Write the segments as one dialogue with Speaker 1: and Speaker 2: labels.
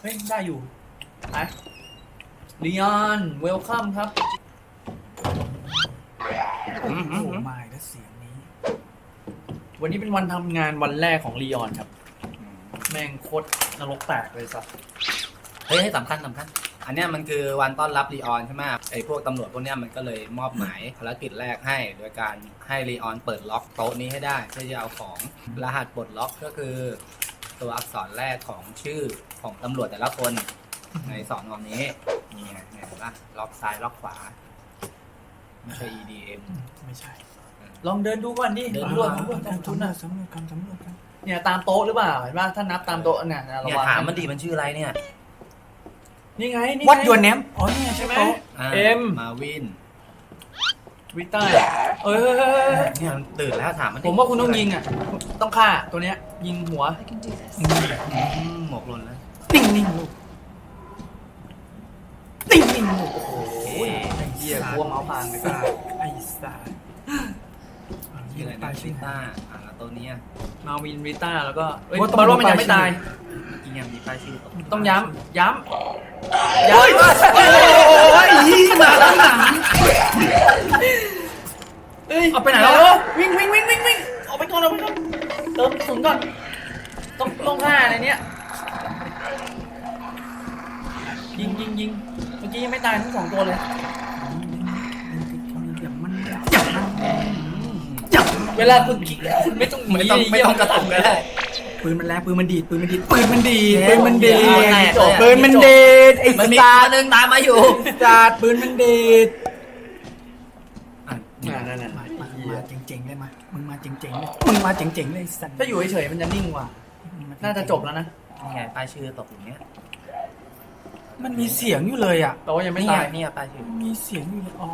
Speaker 1: เฮ้
Speaker 2: ยได้อยู่ไปลีออนเวลคัมครับ
Speaker 1: อืม
Speaker 3: โอ้
Speaker 1: อืม
Speaker 3: โห
Speaker 1: อืม
Speaker 3: มาแล้วเสียงนี้
Speaker 2: วันนี้เป็นวันทำงานวันแรกของลีออนครับ แม่งโคตรนรกแตกเลยสัส
Speaker 1: เฮ้ยให้สำคัญสำคัญ อันเนี้ยมันคือวันต้อนรับรีออนใช่ไหมไอ้พวกตำรวจพวกเนี้ยมันก็เลยมอบหมายภารกิจแรกให้ โดยการให้รีออนเปิดล็อกโต๊ะนี้ให้ได้เพื่อจะเอาของรหัสปลดล็อกก็คือ ตัวอักษรแรกของชื่อของตำรวจแต่ละคน ในสอนอนี้นี่ไงเนี่ยเห็นปะล็อกซ้ายล็อกขวาไม่ใช่ EDM
Speaker 3: ไม่ใช่
Speaker 2: ลองเดินดูก่อนดิ
Speaker 1: เดิน
Speaker 2: ตำรวจตำรวจ
Speaker 3: สำรวจ
Speaker 2: คุณน่ะ
Speaker 3: สำรวจกันสำรวจกัน
Speaker 2: เนี่ยตามโต๊ะหรือเปล่าเห็นป่ะถ้านับตามโต๊ะเนี่ยนะระ
Speaker 1: เนี่ย
Speaker 2: วัง
Speaker 1: ถามมันดีมันชื่ออะไรเนี่ย
Speaker 2: นี่ไงนี่ไง
Speaker 3: วัดยวนแนมอ๋อนี่ไง
Speaker 2: ใช่
Speaker 3: ใช่
Speaker 2: ไห
Speaker 3: ไห
Speaker 2: ม
Speaker 3: ม
Speaker 1: อ่า
Speaker 2: เอ็ม
Speaker 1: มาวิน
Speaker 2: วิต้าเอ้ย
Speaker 1: เนี่ยมันตื่นแล้วถามมันดิ
Speaker 2: ผมว่าคุณต้องยิงอะ ต้องฆ่าตัวเนี้ย ยิงหัว
Speaker 4: I can do this.
Speaker 1: อืมหมกหล่นแล้ว
Speaker 3: นิ่งนิ่งๆลูกนิ่งนิ่งๆลูกโอ้โห
Speaker 1: โอ้ย
Speaker 3: ไอ้
Speaker 2: เหี้ยกลัวเมาส์พังไป
Speaker 3: สัตว์ไอ้สัตว์
Speaker 1: ชื่ออะไร
Speaker 3: ตา
Speaker 1: นะ
Speaker 3: ย
Speaker 1: ชิ
Speaker 3: ชื่อ
Speaker 1: ต้าอ่าแล้วตัวเนี้ย
Speaker 2: มาวินวิต้าแล้วก็เอ้ย
Speaker 3: ว่าต้อง
Speaker 2: บอลว่ามัน
Speaker 3: ดู
Speaker 2: ยังไม่
Speaker 3: ป้าย
Speaker 2: ตาย
Speaker 1: จ ริงยังมีป้ายชื่อตก
Speaker 2: ต้องย้ำ ย้ำ ย้ำ
Speaker 3: โอ้ยยี่มาแล้วหนัง
Speaker 2: เอ้ย
Speaker 3: เอาไปไหนแล้ว
Speaker 2: เอวิ่งวิ่งวิ่งวิ่งวิ่งออกไปก่อนออกไปก่อนเติมกระสุนก่อน ต้องต้องฆ่าในเนี้ยยิงยิงยิงเมื่อกี้ยังไม่ตายทั้งสองตัวเลย
Speaker 3: อย่างมันอย่างมันอย่าง
Speaker 2: เวลาคุณยิงคุณไม่ต้องหนี
Speaker 1: ไม่ต้องไม่ต้องกระตุกก็ได้
Speaker 3: ปืนมันแรงปืนมันดีดปืนมันดีดปืนมันดีดปืนมันดี
Speaker 1: เอาแตก
Speaker 3: ด
Speaker 1: เลยอะ
Speaker 3: ปืนมันดีดไอ้
Speaker 1: มันมี
Speaker 3: สั
Speaker 1: ตัว
Speaker 3: ตว์
Speaker 1: หนึ่งตามมาอยู่
Speaker 3: จัดปืนมันดีด
Speaker 1: อะ
Speaker 2: อ่านั่นน่ะ
Speaker 3: มามามาเจ๋งๆเลยมามึงมาเจ๋งๆเลยมึงมาเจ๋งๆเลยไอ้สัตว์
Speaker 2: ถ้าอยู่เฉยๆมันจะนิ่งกว่าน่าจะจบแล้วนะ
Speaker 1: นี่ไงป้ายชื่อตกอยู่เนี้ย
Speaker 3: มันมีเสียงอยู่เลยอะ
Speaker 2: แต่ว่ายังไม่
Speaker 1: นี่ไง
Speaker 2: ตาย
Speaker 1: เนี่ยป้ายชื่อ
Speaker 3: มีเสียงอยู่เลยอ๋อ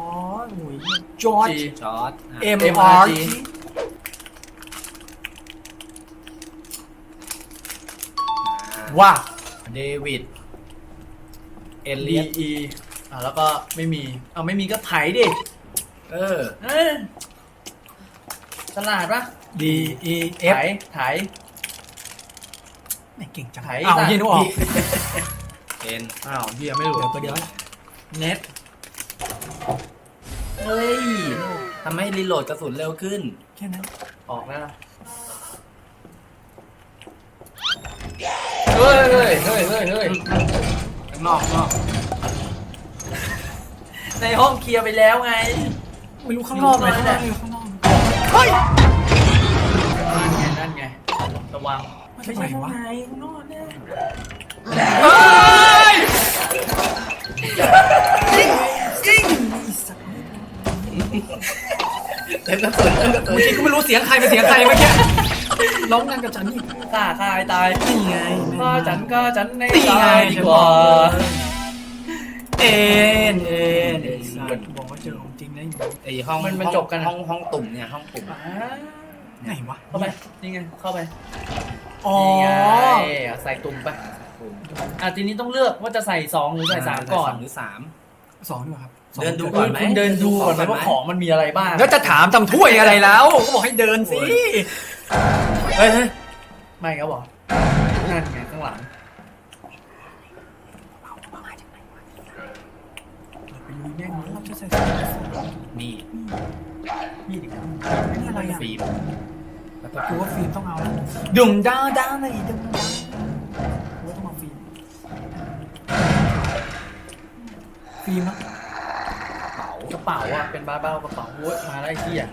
Speaker 3: โอ้ยจอร์จ
Speaker 2: G
Speaker 1: จอร์ดอะ
Speaker 3: M
Speaker 2: M
Speaker 3: R
Speaker 2: R
Speaker 3: G ว่า
Speaker 1: เดวิดเอ
Speaker 2: D
Speaker 1: เลีย
Speaker 2: E อ่าแล้วก็ไม่มี เอาไม่มีก็ไถดิ
Speaker 1: เออ
Speaker 2: เอ้ยฉลาดปะ
Speaker 3: D E
Speaker 2: ไถ
Speaker 3: F
Speaker 2: ไถ
Speaker 3: ไม่เก่งจัง
Speaker 2: ไถ
Speaker 3: อ้าว
Speaker 2: สัตว์
Speaker 3: เฮียนึกออก
Speaker 1: เอ็น
Speaker 2: อ้าวเฮียไม่รู้
Speaker 3: เดี๋ยวก็เดี๋ยวละ
Speaker 2: เน็ต
Speaker 1: เฮ้ยทำให้รีโหลดกระสุนเร็วขึ้น
Speaker 3: แค่นั้น
Speaker 2: ออกแล้วนะเฮ้ยเฮ้ยเฮ้ยเฮ้ยเฮ้ย
Speaker 1: ข้างนอกข้างนอก
Speaker 2: ในห้องเคลียร์ไปแล้วไง
Speaker 3: ไม่รู้ข้างนอกเลย
Speaker 2: อยู่
Speaker 3: ข้าง
Speaker 2: ข้าง
Speaker 3: น
Speaker 2: น
Speaker 3: อ
Speaker 2: อกก
Speaker 3: เฮ้ย
Speaker 2: นั่นไงนั่นไง ระวัง
Speaker 3: ไม่ใช่ข้างใน
Speaker 2: ข้างนอกเนี่ย
Speaker 3: เฮ้ยจริงจริงไอ้สัตว์
Speaker 1: เต็มกระสุนเต็มกระสุน
Speaker 3: เมื่อกี้ก็ไม่รู้เสียงใครเป็นเสียงใครเมื่อกี้ ร้องกันกับฉันนี่
Speaker 2: ฆ่าฆ่าให้ตาย
Speaker 3: นี่ไง
Speaker 2: ฆ่าฉันฆ่าฉันใน
Speaker 3: นี่ไง
Speaker 2: ตายดีกว่า
Speaker 3: เอ็นเอ็นไอ้สัตว์บอกว่าเจอของจริงนะ
Speaker 1: ไอห้อง
Speaker 2: มันมันจบกันอะ
Speaker 1: ห้องห้องตุ่มเนี่ยห้องตุ่ม
Speaker 2: อ่า
Speaker 3: ไหนวะ
Speaker 2: เข้าไปนี่ไงเข้าไป
Speaker 3: อ๋อ
Speaker 2: นี่ไงเอาใส่ตุ่มไปอะทีนี้ต้องเลือกว่าจะใส่สองหรือใส่สามก่อน
Speaker 1: หรือสาม
Speaker 3: สองดีกว่าครับสอง
Speaker 1: เดินดูก่อนไหม
Speaker 2: คุณเดินดูก่อนไหม
Speaker 1: เดินดูก่อนไหม
Speaker 2: ว่าของมันมีอะไรบ้าง
Speaker 3: แล้วจะถามทำถ้วยอะไรแล้วก็บอกให้เดินสิ
Speaker 1: เฮ้ยเฮ้ย
Speaker 2: ไม่ครับบอกนั่นไงข้างหลัง
Speaker 3: ไปลุยแม่งเลยเราจะใส่
Speaker 1: นี่
Speaker 3: มีดอีกแล้วนี่อะไรอะ
Speaker 1: ฟิล์มแล้วก็
Speaker 3: กูว่าฟิล์มต้องเอาแล้วดุ่มด้าด้าเลยดุ่มด้ากูว่าต้องเอาฟิล์มฟิล์มนะ
Speaker 1: เป๋า ก
Speaker 2: ระเป๋าอะเป็นบ้าเบ้ากระเป๋าโว้ยมาได้ที่อะ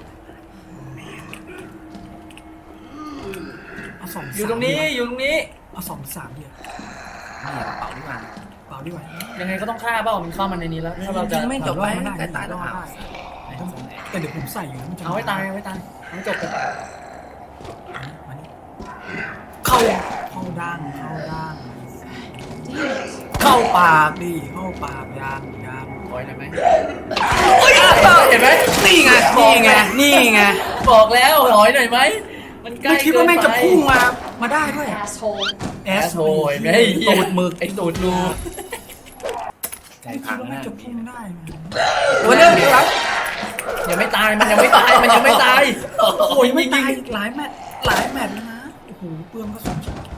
Speaker 3: เอาสอง
Speaker 2: อยู่ตรงนี้อยู่ตรงนี้
Speaker 3: เอาสองสามเดียว
Speaker 1: นี่กระเป๋าที่มา
Speaker 3: เปล่าดีกว่า
Speaker 2: ยังไงก็ต้องฆ่าเปล่ามันเข้ามาในนี้แล้วถ้าเราจะ
Speaker 1: จริงๆไม่จบ
Speaker 3: รอ
Speaker 1: ไป
Speaker 3: ดไม่ได้
Speaker 1: ใกล้ตายแล้ว
Speaker 3: รอด
Speaker 1: เอา
Speaker 3: ได้แต่เดี๋ยวผมใส่อยู่มันจะ
Speaker 2: เอาไว้ตายเอาไว้ตายเอาไว้จบเลย
Speaker 3: มานี่เข้าเข้าด่างเข้าด่างเข้าปากดิเข้าปากยางยาง
Speaker 2: ปล่อยได้ไหม
Speaker 3: เห็นไหมนี่ไงนี่ไงไง
Speaker 2: บอกแล้วถอยหน่อยไหม มันใกล้
Speaker 3: ไม่คิดว่าแม่งจะพุ่งมา มาได้ด้วย
Speaker 4: Asshole.
Speaker 2: แอสโอยไม่ให้ตูดหมึกไอ้ตูดรู
Speaker 1: ใจ
Speaker 3: ไม่คิ
Speaker 1: พั
Speaker 3: ด
Speaker 1: ง
Speaker 3: ว่าแม่
Speaker 1: นะ
Speaker 3: งจะพุ่งได้โอ้ยเรื่องนี้ครับ
Speaker 2: ยังไม่ตายมันยังไม่ตายมันยังไม่ตาย
Speaker 3: โอ้ยไม่ตายหลายแมตช์หลายแมตช์แล้วนะโอ้โหเปลืองกระสุนชิบหาย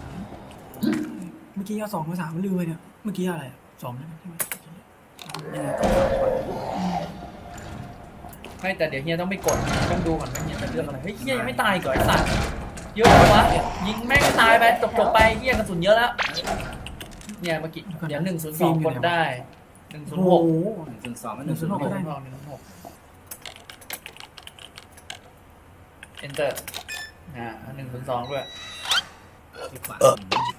Speaker 3: เมื่อกี้เอาสองมาสามลืมไปเนี่ยเมื่อกี้อะไรอะสองใช่ไหมที่มันยังไงก็
Speaker 2: ไม่แต่เดี๋ยวเฮียต้องไปกดต้องดูก่อนว่าเฮียจะเลือกอะไรเฮ้ยเฮียยังไม่ตายก่อนไอ้สัตว์เยอะเลยวะยิงแม่งตายไปจบจบๆไปเฮียกระสุนเยอะแล้วเนี่ยเมื่อกี้เดี๋ยวหนึ่งศูนย์สองกดได้หนึ่งศูน
Speaker 3: โอ้
Speaker 2: ย์ห
Speaker 3: โห
Speaker 2: ก
Speaker 1: หนึ่งศูนย์สองก็ห
Speaker 3: หนึ่
Speaker 1: นึ่
Speaker 3: ง
Speaker 1: ง
Speaker 3: ศู
Speaker 1: ศู
Speaker 3: น
Speaker 1: น
Speaker 3: ย์
Speaker 1: ย์
Speaker 3: ห
Speaker 1: ห
Speaker 3: ก
Speaker 1: ก
Speaker 3: ก็ได้
Speaker 2: หนึ่งศูนย์หก enter อ่าหนึ่งศูนย์สองด้วย
Speaker 1: ดีกว่า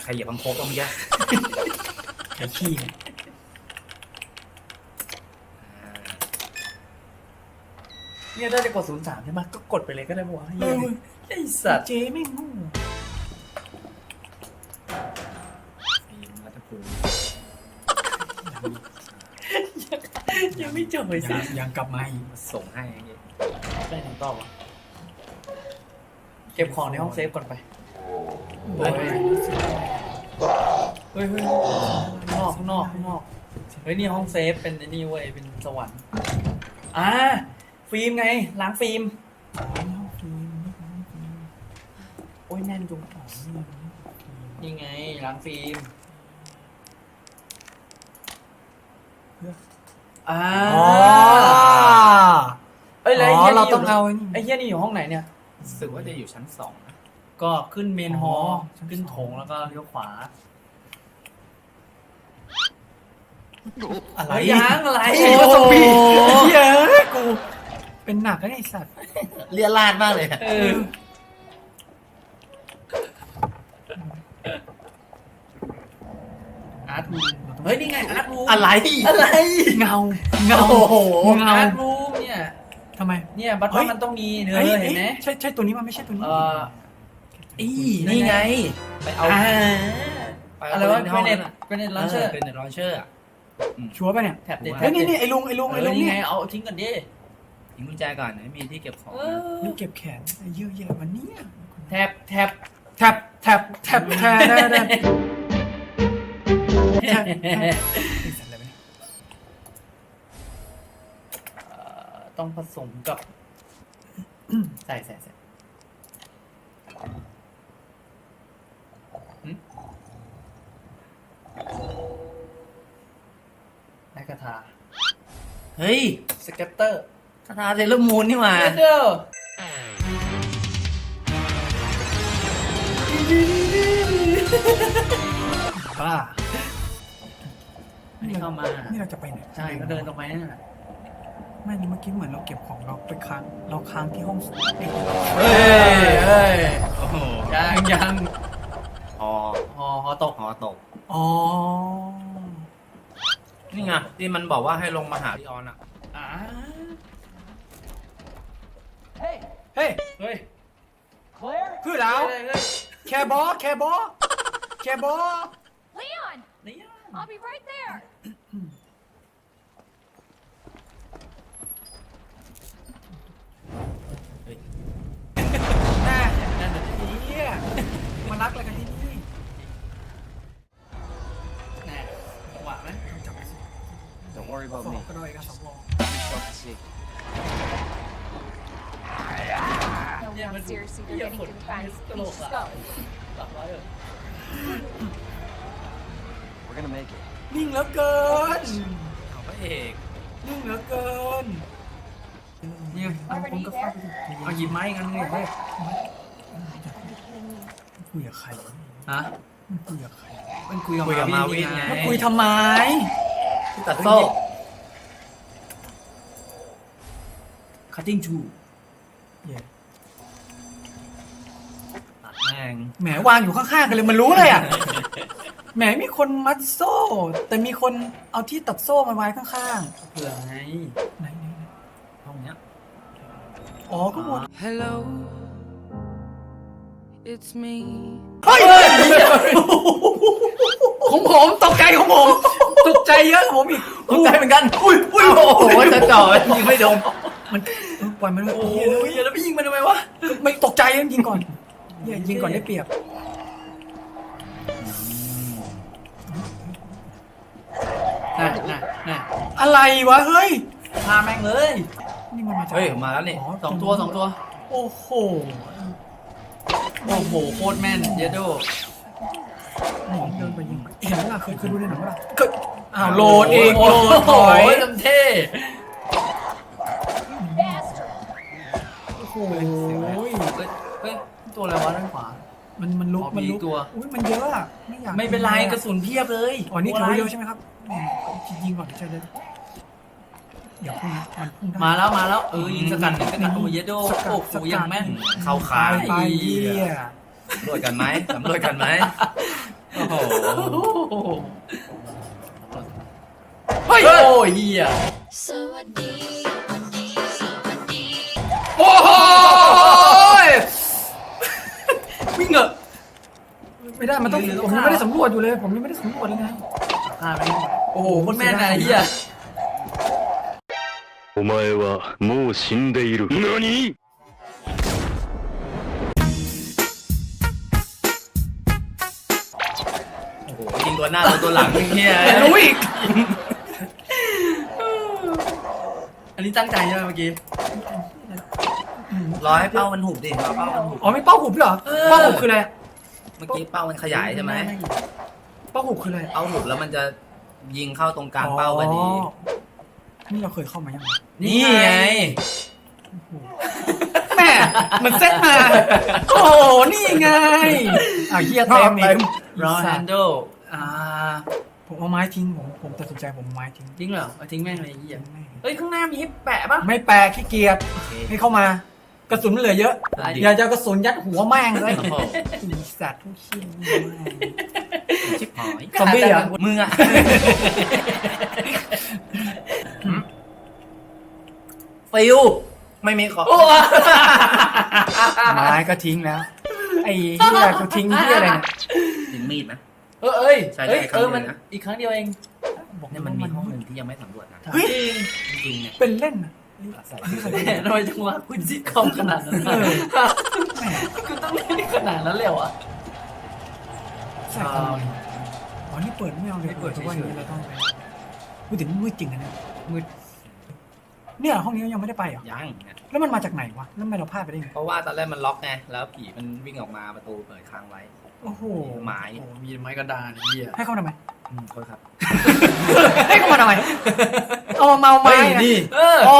Speaker 1: ใครเหยียบพังโคกก็ไม่ยาก
Speaker 3: ไอ้ขี้เนี่ย
Speaker 2: เนี่ยถ้าจะกดศูนย์สามใช่ไหมก็กดไปเลยก็ได้ปะวะเฮียไอ้สัตว์
Speaker 3: เจ๊ไม่งโงู
Speaker 1: ฟิล์มรัฐภูมิ
Speaker 2: ยังไม่จบเลย
Speaker 3: ยั
Speaker 2: สิ
Speaker 3: งยังกลับมาอีก
Speaker 1: มาส่งให้อย่างเงี้ย
Speaker 2: ได้ถึงต่อวะเก็บของในห้องเซฟก่อนไป
Speaker 3: โอ้ย
Speaker 2: เฮ้ยเฮ้ยข้างนอกข้างนอกข้างนอกเฮ้ยนี่ห้องเซฟเป็นไอ้นี่เว้ยเป็นสวรรค์อ่า ฟิล์มไง ล้างฟิล์มโอ้ยแน่นจุงนี่ไงล้างฟิล์มอ่า
Speaker 3: อ๋อ
Speaker 2: เอ้ยแล้วไอ้
Speaker 3: อ๋
Speaker 2: เหี้
Speaker 3: อยเรา
Speaker 2: นี่
Speaker 3: ต้องเอาไอ้นี่
Speaker 2: ไอ้เหี้ยนี่อยู่ห้องไหนเนี่ย
Speaker 1: รู้สึกว่าจะอยู่ชั้นสองนะ
Speaker 2: ก็ขึ้นเมนฮอลล์
Speaker 3: อ๋อ
Speaker 2: ขึ้นโถงแล้วก็เลี้ยวขวา
Speaker 3: อะไร
Speaker 2: เฮ้ยยังอะไร
Speaker 3: โอ้ซอมบี้เฮ้ยกู เป็นหนักแล้วไอ้สัตว์
Speaker 1: เลียลาดมากเลยอะ
Speaker 2: เอออาร์ตรูมเฮ้ยนี่ไงอาร์ตรูม
Speaker 3: อะไร
Speaker 2: อะไร
Speaker 3: เงาเงา
Speaker 1: โอ้โห
Speaker 3: เงา
Speaker 2: อาร์ตรูมเนี่ย
Speaker 3: ทำไม
Speaker 2: เนี่ยบัต
Speaker 3: เฮ้
Speaker 2: ว่ายมันต้องมีเนื้อ
Speaker 3: อ้ย
Speaker 2: เห็นไหม
Speaker 3: ใช่ใช่ตัวนี้มันไม่ใช่ตัวนี้
Speaker 2: เอ่ออี
Speaker 1: นี่ไง ไปเอา
Speaker 2: อ่า
Speaker 1: ไป
Speaker 2: อะไร
Speaker 1: เา
Speaker 2: วะ
Speaker 1: ใน
Speaker 2: เก
Speaker 1: ห้
Speaker 2: ร
Speaker 1: อง
Speaker 2: เนต
Speaker 1: นั้นอะ
Speaker 2: เกรเนตลอนเชอร์
Speaker 1: เป็นเน็ตลอนเชอร์อะ
Speaker 3: ชัวร์ป่ะเนี่ย
Speaker 2: แท็บเด็ด
Speaker 3: เฮ้ยนี่นี่ไอ้ลุงไอ้ลุง
Speaker 2: เอ
Speaker 3: ไอ้
Speaker 2: อ
Speaker 3: ลุง
Speaker 2: นี่
Speaker 3: นี่
Speaker 2: ไงเอาทิ้งกันดิ
Speaker 1: ยิงกุญแจก่อนไม่มีที่เก็บของ
Speaker 2: เอ
Speaker 1: นะ
Speaker 2: อ
Speaker 3: นี่เก็บแขนไอ้เยอะแยะวันนี้
Speaker 2: แท็บแท็บ
Speaker 3: แท็บแท็บแท็บแท็บแท็บแท็บไอ้สัตว์อะไรวะเนี่ย
Speaker 2: เอ่อต้องผสมกับใส่ใส่ใส่หึได้คาถา
Speaker 1: เฮ้ย
Speaker 2: สเก็ตเตอร์
Speaker 1: คาถาเซเลอร์มูนนี่หว่า
Speaker 2: เดเดอร์
Speaker 3: บ้า
Speaker 2: อันนี้เข้ามา
Speaker 3: นี่เราจะไปไหน
Speaker 2: ใช่ก็เดินตรงไปนั่นน่ะ
Speaker 3: ไม่นี่เมื่อกี้เหมือนเราเก็บของเราไปค้างเราค้างที่ห้องสูงไอ้
Speaker 2: เฮ้ยเฮ้ย
Speaker 1: โอ้โห
Speaker 2: ยังยัง
Speaker 1: หอ
Speaker 2: หอหอตก
Speaker 1: หอตก
Speaker 3: อ๋อ
Speaker 1: นี่ไงที่มันบอกว่าให้ลงมาหาพี่ออนอะ
Speaker 2: อ่า
Speaker 3: เฮ้ย
Speaker 2: เฮ้ย
Speaker 3: คือแล้ว
Speaker 2: เฮ้ยเฮ้ย
Speaker 3: แคร์บอแคร์บอแคร์บอ
Speaker 4: Leon,
Speaker 2: นี่
Speaker 4: I'll be right there.
Speaker 3: แน่
Speaker 2: นั่นน่ะดิ
Speaker 3: เฮียมารักอะไรกันที่นี่
Speaker 2: แน่จังหวะไหม
Speaker 3: จับไปสิ
Speaker 5: Don't worry
Speaker 3: ส
Speaker 5: about
Speaker 3: อง
Speaker 5: me.
Speaker 3: ก็ได้กันสองวง
Speaker 5: Yourself to see.
Speaker 4: No,
Speaker 2: Yeah,
Speaker 4: no,
Speaker 2: but-
Speaker 4: seriously,
Speaker 2: yeah,
Speaker 4: they're getting
Speaker 2: but
Speaker 4: to the fans.
Speaker 2: it's
Speaker 4: We
Speaker 2: still
Speaker 4: should
Speaker 2: up.
Speaker 4: go.
Speaker 2: หลับร้อยเหรอ
Speaker 5: We're gonna make it.
Speaker 3: นิ่งเหลือเกิน
Speaker 1: เอาพระเอก
Speaker 3: นิ่งเหลือเกิน
Speaker 2: เนี่ย
Speaker 3: เอาผมก็ฟาดไปสิ
Speaker 2: เอาหยิบไม้กันเลยเฮ้ย
Speaker 3: คุยกับใคร
Speaker 2: ฮะ
Speaker 3: มันคุยกับใคร
Speaker 2: มันคุยกับ
Speaker 1: คุยกับมาวินไง
Speaker 3: มาคุยทำไม
Speaker 1: ที่ตัดโซ่
Speaker 2: คัตติ้ งชู
Speaker 3: เหี้ย
Speaker 1: ตัดแม่ง
Speaker 3: แหมวางอยู่ข้างๆกันเลยมันรู้เลยอะ แหมมีคนมัดโซ่ แต่มีคนเอาที่ตัดโซ่มาไว้ข้าง
Speaker 2: เผื่อไง
Speaker 3: ๆไหนไหนไหน
Speaker 1: ห้องเนี้ย
Speaker 3: อ๋อก็หมด
Speaker 6: Hello, it's me.
Speaker 3: เฮ้ยของผมตกใจของผมตกใจเยอะของผมอีก
Speaker 1: ตกใจเหมือนกัน
Speaker 3: อุ้ยอุ้ย
Speaker 1: โอ้โหจะจ่อยิงไม่โดน
Speaker 3: มันเออปล่อยมันเลย
Speaker 2: โอ้
Speaker 3: เหี้ย
Speaker 2: ย
Speaker 3: เลย
Speaker 2: เหี้ยแล้วพี่ยิงมันทำไมวะ
Speaker 3: ไม่ตกใจต้องยิงก่อน เหี้ยยิงก่อนได้เปรียบ
Speaker 2: น่ะน่ะน่ะ
Speaker 3: อะไรวะเฮ้ย
Speaker 2: พาแม่งเลย
Speaker 3: นี่มันมาจาก
Speaker 1: เฮ้ยมาแล้วนี่
Speaker 2: สองตัวสองตัว
Speaker 3: โอ้โห
Speaker 2: โอ้โหโคตรแม่นเยโด
Speaker 3: ผมเดินไปยิงเห็นไหมล่ะเคยเคยดูในหนังไหมล่ะเคยอ้าวโหลดเอง
Speaker 2: โอ้
Speaker 3: โหลด
Speaker 2: โห
Speaker 3: ถอย
Speaker 2: ทำเท่
Speaker 4: Bastard.
Speaker 3: โอ้โห
Speaker 2: เฮ้ยเฮ้ยตัวอะไรวะด้านขวา
Speaker 3: มันมันลุก
Speaker 2: อ๋อ
Speaker 3: มัน
Speaker 2: มี
Speaker 3: ลุก
Speaker 2: ตัว
Speaker 3: อุ้ยมันเยอะอะไม่อยาก
Speaker 2: ไม่เป็นไรกระสุนเพียบเลย
Speaker 3: อ๋อนี่
Speaker 2: ตั
Speaker 3: ถื
Speaker 2: ว
Speaker 3: อ
Speaker 2: อะไร
Speaker 3: ว่าเยอะใช่ไหมครับแหมยิงก่อนใช่เลยเดี๋ยวพุ่งนะมันพุ่งได้
Speaker 2: มาแล้วมาแล้วเออยิงสกัดยิงสกัดโอ้เยโด
Speaker 3: สกัด
Speaker 2: โอ้โห
Speaker 3: สกัด
Speaker 2: ยังแม่น
Speaker 1: เข้า
Speaker 3: ตา
Speaker 1: ขาย
Speaker 3: ไปเหี้ย
Speaker 1: สำรวจกันไหมสำรวจกันไหมโอ้โห
Speaker 2: โอ้โหเฮ้ยโอ้ยเฮีย
Speaker 1: โอ้โห
Speaker 2: วิ่งเหอะ
Speaker 3: ไม่ได้มันต้อง
Speaker 2: หรือ
Speaker 3: ผมยังไม่ได้สำรวจอยู่เลย ผมยังไม่ได้สำรวจเลยไง
Speaker 2: พลาดไปโอ้โหโคนแม่นนะเฮีย
Speaker 6: お前はもう死んでいる。何
Speaker 1: โอ้โหยิงตัวหน้าตัวตัวหลังเฮีย
Speaker 3: รู้อีก
Speaker 2: อันนี้ตั้งใจใช่ไหมเมื่อกี้
Speaker 1: รอให้เป้ามันหุบดิรอเป้ามันหุบ
Speaker 3: อ๋อไม่เป้าหุบเหรอ
Speaker 2: เออ
Speaker 3: เป้าหุบคืออะไร
Speaker 1: เมื่อกี้เป้ามันขยายใช่ไหม
Speaker 3: เป้าหุบคืออะไร
Speaker 1: เป้าหุบแล้วมันจะยิงเข้าตรงกลางเป้าพอดี
Speaker 3: นี่เราเคยเข้ามายัง
Speaker 1: นี่ไง
Speaker 3: แม่มันเซ็ตมา โอ้โหนี่ไงอะเฮียเต็มอีก
Speaker 2: รอแฮนโด
Speaker 3: อ่าผมเอาไม้ทิ้งผมผมตัดสินใจผมเอาไม้ทิ้ง
Speaker 2: จริงเหรอเอาทิ้งแม่งเลยเฮีย
Speaker 3: ไม่
Speaker 2: เฮ้ยข้างหน้ามีให้แปะป่ะ
Speaker 3: ไม่แปลกขี้เกียจให้เข้ามา กระสุนมันเหลือเยอะ
Speaker 2: ได้ดิ
Speaker 3: อย่าจะเอากระสุนยัดหัวแม่งเลย
Speaker 1: โอ้โห
Speaker 3: อีสัตว์ทุกขี้ยแม่ง
Speaker 1: ชิบหาย
Speaker 3: ซอมบี้เหรอ
Speaker 1: มึงอะฟิว ไม่มีของ
Speaker 2: โอ้
Speaker 3: ไม้ก็ทิ้งแล้ว ไอ้เหี้ยกูทิ้งเหี้ยอะไรเนี่ย
Speaker 1: ถึงมีดไหม
Speaker 2: เออเอ้ย
Speaker 1: ใช่ได้
Speaker 2: เอ้ย
Speaker 1: ครั้
Speaker 2: เองอ
Speaker 1: เดียว
Speaker 2: มัน
Speaker 1: นะ
Speaker 2: อีกครั้งเดียวเอง
Speaker 3: บอก
Speaker 1: เนี่ยมันมีห้องหนึ่งที่ยังไม่สำรวจนะ
Speaker 3: เฮ้ย
Speaker 1: จริงๆเนี่ย
Speaker 3: เป็นเล่นนะ
Speaker 1: ใส่
Speaker 2: แหมทำไมจังหวะคุณซิทคอมขนาดนั้น
Speaker 3: เออแหม
Speaker 2: คุณต้องเล่นขนาดนั้นเลยเหรอ
Speaker 3: ใส่ทำไมอ๋อนี่เปิดไม่เอาเลย
Speaker 2: ไม่เปิด
Speaker 3: เพราะว่าอย่างนี้
Speaker 2: เฉยๆ
Speaker 3: เราต้องไปพูดถึงมืดจริงนะเนี่ยมืด เนี่ยห้องนี้ยังไม่ได้ไปเหรอ
Speaker 1: ยังเนี่ย
Speaker 3: แล้วมันมาจากไหนวะแล้วทำไมเราพลาดไปได้ไง
Speaker 1: เพราะว่าตอนแรกมันล็อกไงแล้วผีมันวิ่งออกมาประตูเปิดค้างไว้
Speaker 3: โอ้โห
Speaker 1: ไม้
Speaker 2: โอ้มีไม้กระดานไอ้เฮีย
Speaker 3: ให้เข้ามาทำไม
Speaker 1: อืมโทษครับ
Speaker 3: ให้เข้ามาทำไมเอามาเมาไม้อะ
Speaker 2: เออ
Speaker 3: โอ้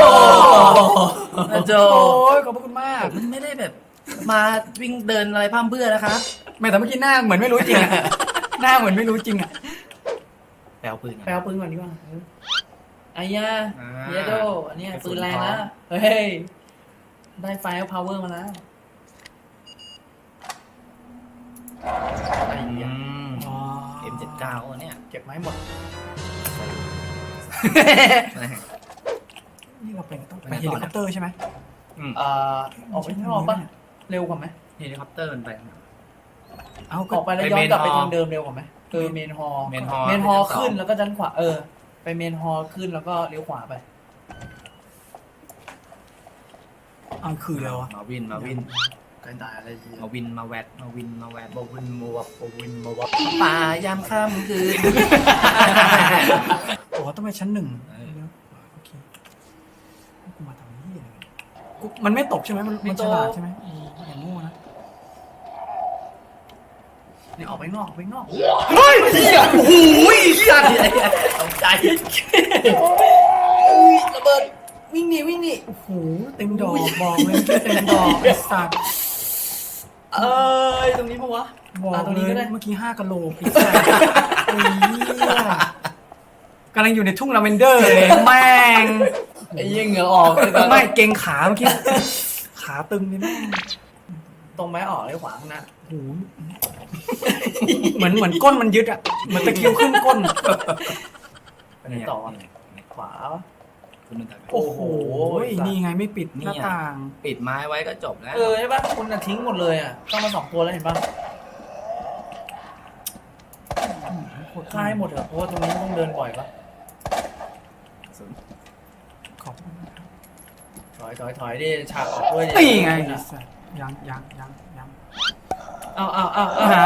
Speaker 2: โอ้โห
Speaker 1: โจ
Speaker 3: โอ้ยขอบพระคุณมาก
Speaker 1: มันไม่ได้แบบ มาวิ่งเดินอะไรพร่ำเพรื่อนะครับ
Speaker 3: แม่แต่เมื่อกี้หน้าเหมือนไม่รู้จริงอะหน้าเหมือนไม่รู้จริงอะ
Speaker 1: แปลวปืน
Speaker 2: ไปเอาปืนก่อนดีกว่า ไอ้ยา
Speaker 1: อ่า
Speaker 2: เยโดอันเนี้ย
Speaker 1: กระสุ
Speaker 2: ปื
Speaker 1: น
Speaker 2: นแรง
Speaker 1: พร้อม
Speaker 2: แล้วเฮ้ย ได้ไฟล์พาวเวอร์มาแล้วไอ้เหี้ย
Speaker 1: อืม
Speaker 3: อ๋อ
Speaker 1: M79 อะเนี่ย
Speaker 2: เก็บไม้หมด
Speaker 3: นี่เราไปต้องไปเฮลิคอปเตอร์ใช่ไหม
Speaker 1: อืม
Speaker 2: เอ่อออกไปข้างนอกป่ะ เร็วกว่าไหม
Speaker 1: เฮลิคอปเตอร์มันไป
Speaker 3: เอา
Speaker 2: อ
Speaker 3: ก็
Speaker 2: อกไปแล้ว
Speaker 1: ไป
Speaker 2: ย้อนกลับไป
Speaker 1: เมนฮอล
Speaker 2: ทางเดิมเร็วกว่าไหมเออเมนฮอล
Speaker 1: เมนฮอล
Speaker 2: เมนฮอล
Speaker 1: ชั้นสอง
Speaker 2: ขึ้นแล้วก็ด้านขวาเออ ไปเมนฮอลขึ้นแล้วก็เลี้ยวขวาไป
Speaker 3: เอาคือแล้วอะ
Speaker 1: มาวินมาวิน
Speaker 2: ไกลตายอะไรเหี้ย
Speaker 1: มาวินมาแวดมาวินมาแวดมาวินมาวับมาวินมาวับป่ายามค่ำคืน
Speaker 3: อ๋อต้องไปชั้นหนึ่ง
Speaker 1: เออ
Speaker 3: โอเคกูมาทำนี่อะไรเนี่ยกูมันไม่ตกใช่ไหมมันมันฉลาดใช่ไหมอืมอย่างโง่นะ
Speaker 2: นี่ออกไปนอกออกไปนอก
Speaker 3: เฮ้ยเฮียโอ้โหสัตว์
Speaker 1: ตกใจ
Speaker 2: ระเบิดวิ่งหนีวิ่งหนี
Speaker 3: โอ้โหเต็มดอกบอกเลยเต็มดอกไอ้สัตว์
Speaker 2: เอ้ยตรงนี้ปะวะ
Speaker 3: บอก
Speaker 2: อะตรง
Speaker 3: เล
Speaker 2: นี้
Speaker 3: ย
Speaker 2: ก็ได้
Speaker 3: เมื่อกี้ห้ากะโหลกไอ้สัตว์ไอ้เหี้ยกำลังอยู่ในทุ่งลาเวนเดอร์เลยแม่ง
Speaker 2: ไอ้เหี้ยเหงื่อออกเลยตอน
Speaker 3: ไม่เกรงขาเมื่อกี้ขาตึงเลยแม่ง
Speaker 2: ตรงไม้ออกเลยขวาข้างหน้า
Speaker 3: โอ้โห เหมือนเหมือนก้นมันยึดอะเหมือนตะคริวขึ้นก้นอะ
Speaker 2: ไปไหนต่อวะ ขวา
Speaker 1: คุณมันถ่ายไป
Speaker 3: โอ้โหนี่ไงไม่ปิดหน้า
Speaker 1: เนี่ย
Speaker 3: ต่าง
Speaker 1: ปิดไม้ไว้ก็จบแล้ว
Speaker 2: เออใช่ปะคุณน่ะทิ้งหมดเลยอะต้องมาสองตัวแล้วเห็นปะคลายหมดเหรอเพราะว่าตรงนี้ต้องเดินบ่อยปะ
Speaker 3: ขอบคุณครับ
Speaker 2: ถอยถอยถอยดิฉากออกด้วยดิ
Speaker 3: นี่ไงไอ้สัตว์ยังยังยังยัง
Speaker 2: เอาเอาเอาเอา
Speaker 3: หา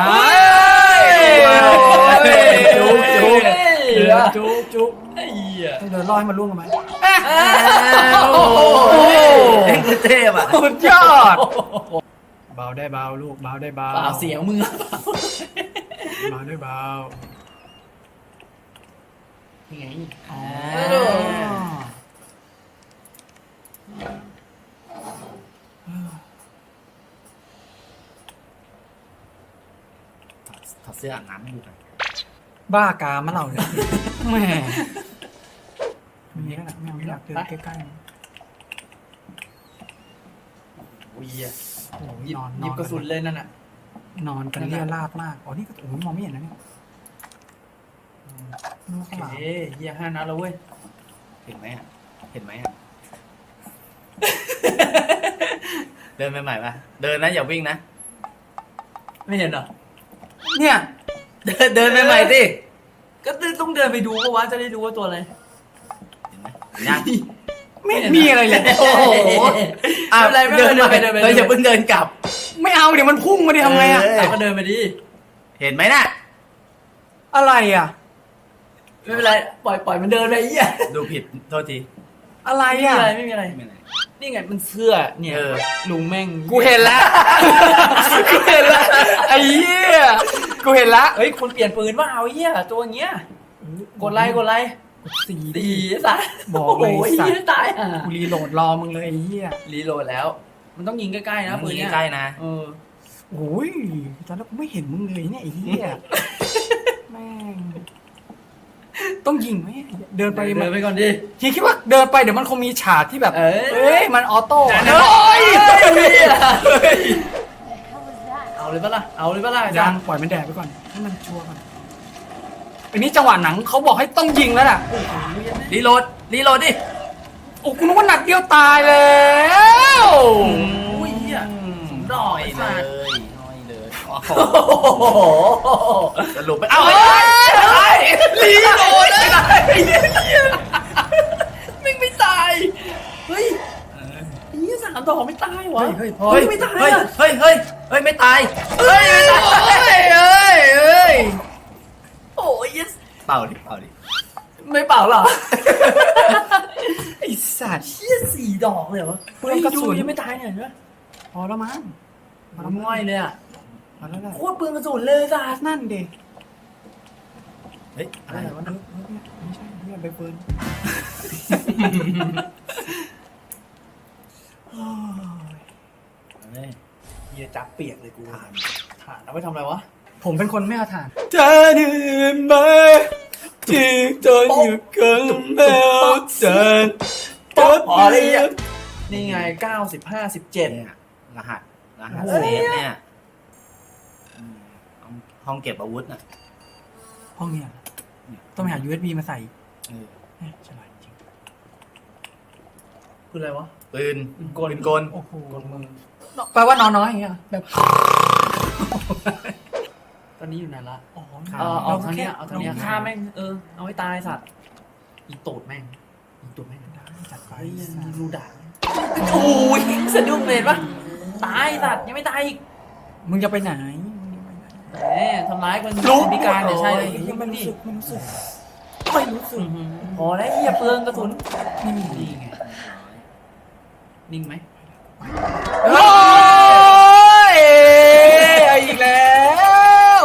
Speaker 2: จุกจุก
Speaker 3: จุกจุก
Speaker 2: ไอ้เหี้ย
Speaker 3: ต้องเดินล่อให้มันล่วงกันไหม
Speaker 2: โอ้โห
Speaker 1: เอ็งคือเทพอะ
Speaker 3: สุดยอด เบาได้เบาลูกเบาได้เบา
Speaker 2: เปล่าเสียงมึงอะ
Speaker 3: เบาได้เบา
Speaker 2: นี่ไง
Speaker 3: อ๋อ
Speaker 1: ถอดเสื้ออาบน้ำให้ดูหน่อย
Speaker 3: บ้ากามมาเราเนี่ยแหม่มีขนาดไม่เอาไม่อยากเดินใกล้
Speaker 2: โอ้ยเหี้ย
Speaker 3: ๆโอ้โห
Speaker 2: หยิบ
Speaker 3: นอน
Speaker 2: หยิบกระสุนเลยนั่นน่ะ
Speaker 3: นอนกันเรียราดมากอ๋อนี่ก็โอ้โหมองไม่เห็นนะเนี่ยนึกว่าข้างหลัง
Speaker 2: เอ้ยเหี้ยห้านัดแล้วเว้ย
Speaker 1: เห็นไหมอะเห็นไหมอะ เดินไปใหม่ปะเดินนะอย่าวิ่งนะ
Speaker 2: ไม่เห็นเหรอ
Speaker 3: เนี่ย
Speaker 1: เดินเดินไปใหม่สิ
Speaker 2: ก็ต้องเดินไปดูปะวะจะได้รู้ว่าตัวอะไร
Speaker 1: เห็นไหมยัง
Speaker 3: ไม่มีอะไรเลย
Speaker 1: โอ้โหอะ
Speaker 2: ไม่เป็นไร
Speaker 1: เดิน
Speaker 2: ไม่
Speaker 1: ไป
Speaker 2: เป็นไรไม่เป็นไร
Speaker 1: เฮ้ยอย่าเพิ่งเดินกลับ
Speaker 3: ไม่เอาเดี๋ยวมันพุ่งมาดิทำไงอะ
Speaker 1: เออ
Speaker 2: เอาก็เดินไปดิ
Speaker 1: เห็นไหมน่ะ
Speaker 3: อะไรอะ
Speaker 2: ไม่เป็นไรปล่อยปล่อยมันเดินไปไอ้เหี้ย
Speaker 1: ดูผิดโทษที
Speaker 3: อะไร
Speaker 2: ไม่มี
Speaker 3: อะ
Speaker 2: อะไรไม่มีอะไร
Speaker 1: ไม่เป็นไร
Speaker 2: นี่ไงมันเสื้อเนี่ย
Speaker 1: เออ
Speaker 2: ลุงแม่ง
Speaker 3: กูเห็นแล้ว กูเห็นแล้วไอ้เหี้ย กูเห็นแล้ว
Speaker 2: เฮ้ยคุณเปลี่ยนปืนว่าเอาไอ้เหี้ยตัวอย่างเงี้ยกดไลค์กดไลค์
Speaker 3: สี
Speaker 2: ตีซะ
Speaker 3: บอกเลย
Speaker 2: โอ้ย
Speaker 3: สัต
Speaker 2: เหี้ย
Speaker 3: ว์
Speaker 2: ตายอะ
Speaker 3: กูรีโหลดรอมึงเลยไอ้เหี้ย
Speaker 2: รีโหลดแล้ว มันต้องยิงใกล้ๆนะ
Speaker 1: มึ
Speaker 2: ปื
Speaker 1: ง
Speaker 2: น
Speaker 1: ยิ
Speaker 2: เนี้
Speaker 1: ง
Speaker 2: ย
Speaker 1: ใกล้นะ
Speaker 2: เออ
Speaker 3: โอ้ยตอนแรกกูไม่เห็นมึงเลยเนี่ยไอ้เหี้ยแม่งต้องยิงไหมเดินไป
Speaker 2: เดิ
Speaker 3: มัน
Speaker 2: นไปก่อนดิ
Speaker 3: เฮียคิดว่าเดินไปเดี๋ยวมันคงมีฉากที่แบบ
Speaker 2: เอ้ย
Speaker 3: เอ้ยมันออโต้อะ
Speaker 2: เฮ้ย
Speaker 4: How was that?
Speaker 2: เอาเลยปะล่ะ เอาเลยปะล่ะอาจา
Speaker 3: ยั
Speaker 2: รงย์
Speaker 3: ปล่อยมันแดดไปก่อนให้มันชัวร์ก่อนอันนี้จังหวะหนังเขาบอกให้ต้องยิงแล้วล่ะ
Speaker 1: รีโหลด รีโหลดดิ
Speaker 3: โอ้กูนึกว่าหนัดเดียวตายแล้ว
Speaker 2: อุ้ยเหี้ย ผมดอก
Speaker 1: น้อย
Speaker 2: ไอ้
Speaker 1: เล
Speaker 2: สั
Speaker 1: ย
Speaker 2: ตว์
Speaker 1: น้อยเลยโอ้โห
Speaker 2: โอ้โห
Speaker 1: สรุปไปเอ้าเฮ้ย
Speaker 2: รีโหลดเลยไม่งไม่ตาย เฮ้ยไอ้เหี้ยสามดอกไม่ตายวะ
Speaker 3: เฮ้ย
Speaker 2: เฮ้ยไม่ตาย
Speaker 1: เฮ้ย
Speaker 2: อะ
Speaker 1: เฮ้ยเฮ้ยเฮ้ยไม่ตาย
Speaker 2: เฮ้ยไม่ตาย
Speaker 3: เฮ้ยเอ้ยเอ้ย
Speaker 2: โอ้ย yes
Speaker 1: เป่าดิเป่าดิ
Speaker 2: ไม่เปล่าหรอ
Speaker 3: ไอ้สัตว์
Speaker 2: เชี่ยสี่ดอกเลยเหรอ
Speaker 3: เปลืองกระสุน
Speaker 2: ดูยังไม่ตายเนี่ยเห็นไหม
Speaker 3: พอแล้วมั้งพอแล้ว
Speaker 2: ง่อยเลยอะ
Speaker 3: พอแล้วแหละ
Speaker 2: โคตรปืนกระสุนเลยจ้า
Speaker 3: นั่นเด็ก
Speaker 1: เฮ้ยอะไร
Speaker 3: อะไรวะเนื้อไม่ใช่เนื้อใบเฟิร์นโอ้ย
Speaker 1: เฮ้ย
Speaker 2: เฮียจับเปียกเลยกูถ่านถ่านเอาไปทำอะไรวะ
Speaker 3: ผมเป็นคนไม่เอาถ่านเธอเดินมาที่ตอนอยู่กันแล้วเดิน
Speaker 2: พอเลยอะนี่ไงเก้าสิบห้าสิบเจ็ด
Speaker 1: เนี่ยรหัสรหัส
Speaker 2: โอ้
Speaker 1: เซ
Speaker 2: ย
Speaker 1: ฟเนี่ยอืมห้องห้องเก็บอาวุธน่ะ
Speaker 3: ห้องเนี้ยต้องไปหา USB มาใส่
Speaker 1: เออ
Speaker 3: เอ๊ะฉลาดจริง
Speaker 2: คืออะไรวะ
Speaker 1: ปืน
Speaker 2: ปืนกล
Speaker 1: ปืนกล
Speaker 3: โอ้โห
Speaker 2: กดมือ
Speaker 3: แปลว่านอนน้อยอย่างเงี้ยแบบ
Speaker 2: ตอนนี้อยู่ไหนละ
Speaker 3: อ๋อ
Speaker 2: เออเอาทางเนี้ยเอาทางเนี้ย
Speaker 3: ร
Speaker 2: ฆ่าแม่งเออเอาให้ตายสัตว์อีตูดแม่งอีตูดแม่ง
Speaker 3: จัดไป
Speaker 2: เฮ้ยยังมีรูด่างโอ้ยสะดุ้งเลยเห็นปะตายสัตว์ยังไม่ตายอีก
Speaker 3: มึงจะไปไหน
Speaker 2: แหมทำร้ายคนคนพิการเนี่ยใช่เลย
Speaker 3: โอ้ยมันรู้
Speaker 2: นี่
Speaker 3: สึกมันรู้สึกไม่รู้สึก
Speaker 2: อื้อหือพอแล้วเฮียเปลืองกระสุน
Speaker 3: นี่
Speaker 2: นี่ไงนิ่งไหม
Speaker 3: โอ้ยเอาอีกแล้ว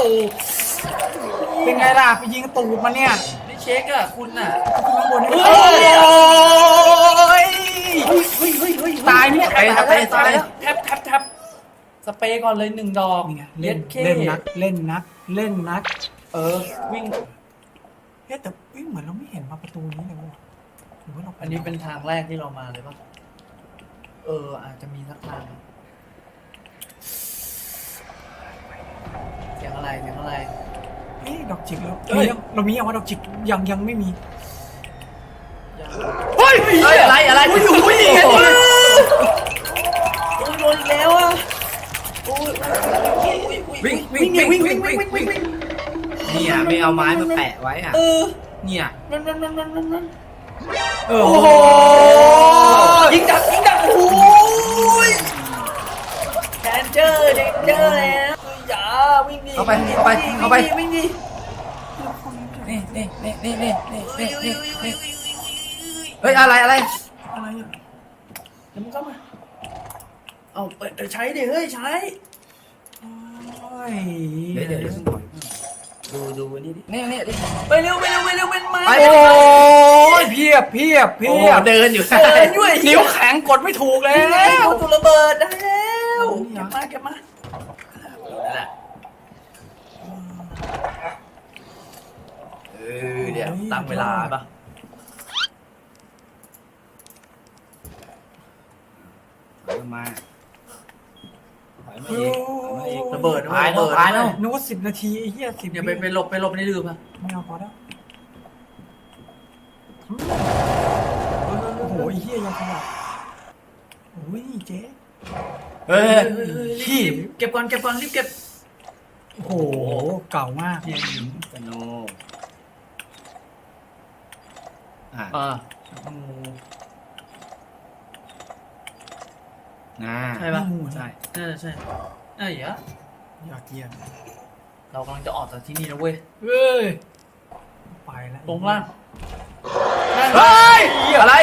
Speaker 3: เป็น ไงล่ะไปยิงตูดมันเนี่ย
Speaker 2: ไม่เช็คอะคุณอะ
Speaker 3: ขึ้นข้างบนนี่
Speaker 2: เฮ้
Speaker 3: โอ้
Speaker 2: ย
Speaker 3: ย
Speaker 2: เฮ้ยเฮ้ยเฮ้ยเฮ้ย
Speaker 3: ตายไหมเนี่ย
Speaker 1: ไปครับไป
Speaker 2: ตาย
Speaker 1: ไป
Speaker 2: แล้วแท็บแท็บแท็บสเปรย์ก่อนเลยหนึ่งดอก
Speaker 3: นี่ไง
Speaker 2: เล่
Speaker 3: เล่
Speaker 2: น
Speaker 3: น
Speaker 2: เค
Speaker 3: เล่นนักเล่นนักเล่นนัก
Speaker 2: เออวิ่ง
Speaker 3: เฮ้ยแต่เฮ้ยเหมือนเราไม่เห็นมาประตูนี้เลยว่ะหรือว่าเรา
Speaker 2: อันนี้เป็นทางแรกที่เรามาเลยป่ะเออ อาจจะมีสักทางเสียงอะไรเสียงอะไร
Speaker 3: อ๊ะดอกจิกเรามีย ยัเรามียังว่าดอกจิกยังยังไม่มีเฮ้ย
Speaker 1: อะไรอะไร
Speaker 3: อุ้ยอ้ยเห็นไหม
Speaker 2: โอ้ยโดนแล้วอะโอ้ยวิ่ง
Speaker 1: วิ่งวิ่งวิ่งวิ่งวิ่งวิ่งวิ่งเนี่ยไม่เอาไม้มาแปะไว้อะ
Speaker 2: เนี่
Speaker 1: ย
Speaker 2: มันมันมันมันมัน
Speaker 3: มัน
Speaker 2: โอ้
Speaker 3: โห
Speaker 2: ยิงดักยิงดักโอ้ยแด
Speaker 1: นเจอร์แดน
Speaker 2: เจอร์แล้ เข้าไปเข้าไปเข้าไปไม่ดี
Speaker 1: นี่
Speaker 3: น
Speaker 1: ี่นี่นี่นี่นี่นี่นี่นี่เฮ้ยอะไรอะไร
Speaker 3: อะไรอะ
Speaker 2: เดี๋ยวมึงก็มา เอาเปดี๋ยวใช้ดิเฮ้ยใช้
Speaker 1: เดี๋ยวเดี๋ยวดูดูวันนี้ดินี่นี่นี่
Speaker 2: ไปเร็วไปเร็วไปเร็วเป็นไม้
Speaker 1: ไป
Speaker 3: โอ้ยเพียบเพียบเพียบ
Speaker 1: เดินอยู่
Speaker 2: เดินด้วย
Speaker 3: นิ้วแข็งกดไม่ถูกแล้ว
Speaker 2: โดนตัระเบิดได้แล้วเก็บมาเก็บมา
Speaker 1: เออเดี๋ยว
Speaker 2: ตั้งเวลาปะ
Speaker 1: ถอยมาถอยมาอีกถอยมาอีก
Speaker 2: ระเบิด
Speaker 1: ตาย
Speaker 2: ระ
Speaker 1: แล้ว
Speaker 2: เบิด
Speaker 1: ตายแล้ว
Speaker 3: นึกว่าสิบนาทีไอ้เหี้ยสิบ
Speaker 2: อย่าไปไปหลบไปหลบในลืมอะ
Speaker 3: ไม่เอาพอแล้วโอ้โหไอ้เหี้ยยังขนาดโอ้ยเจ๊
Speaker 1: เฮ้ย
Speaker 2: พี่เก็บก่อนเก็บก่อนรีบเก็บ
Speaker 3: โอ้โห เก่ามาก
Speaker 1: สโนอะ
Speaker 2: อ่า
Speaker 1: น่า
Speaker 2: ใช่ปะ
Speaker 1: ใช่
Speaker 2: น่าจะใช่ไอ้เหรอ
Speaker 3: อยากเกียน
Speaker 2: เรากำลังจะออกจากที่นี่นะเว้ย
Speaker 3: เฮ้ยไปแล้ว
Speaker 2: ลงล่าง
Speaker 1: เฮ้ยอะไร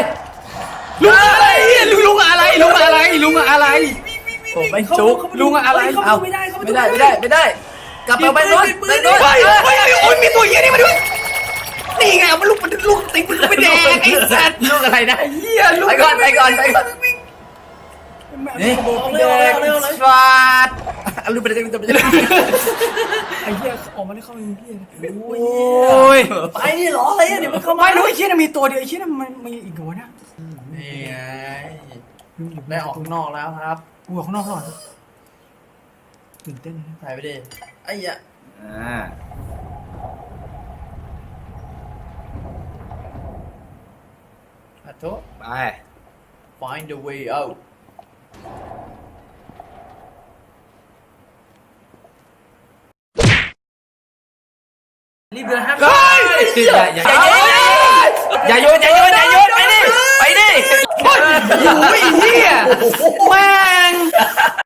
Speaker 1: ลุงอะไรลุงลุงอะไรลุงอะไรลุงอะไรผมไม่จุกลุงอะไรเอาไม่ได้ไม่ได้ไม่ได้ไม่ได้ กลับไปไปโน้นไปโน้นเฮ้ยโอ้ยมีตัวเหี้ยนี่มาด้วยนี่ไงมันลูกมันลูกติดมันไปแดงไอ้สัตว์ลูกอะไรนะเหี้ยลูกไปก่อนไปก่อนไปก่อนนี่
Speaker 2: เอาเร็วเร็วเร็วเลย
Speaker 1: ฟาดลูกไปเด็กจะไปเด็ก
Speaker 3: ไอ้เหี้ยออกมาได้เข้าไปเหี้ย
Speaker 1: โอ้ย
Speaker 2: ไปนี่หรออะไรอะเดี๋ยวมันเข้ามา
Speaker 3: ไม่รู้ไอ้เหี้ยน่ะมีตัวเดียวไอ้เหี้ยน่ะมันมีอีกหัวนะ
Speaker 2: นี่ไงได้ออกข้างนอกแล้วครับ
Speaker 3: กูออกข้างนอกก่อน ตื่นเต้นนะ
Speaker 2: ถ่ายไปดิไอ้เหี้ย
Speaker 1: อ่า
Speaker 2: ขอโทษ
Speaker 1: ไป
Speaker 2: find the way out รีบเดินห้าม
Speaker 1: เฮ้ยอย่าอย่าอย่าโยนอย่าโยนอย่าโยนไปดิไปดิโอ้ยเหี้ยแม่ง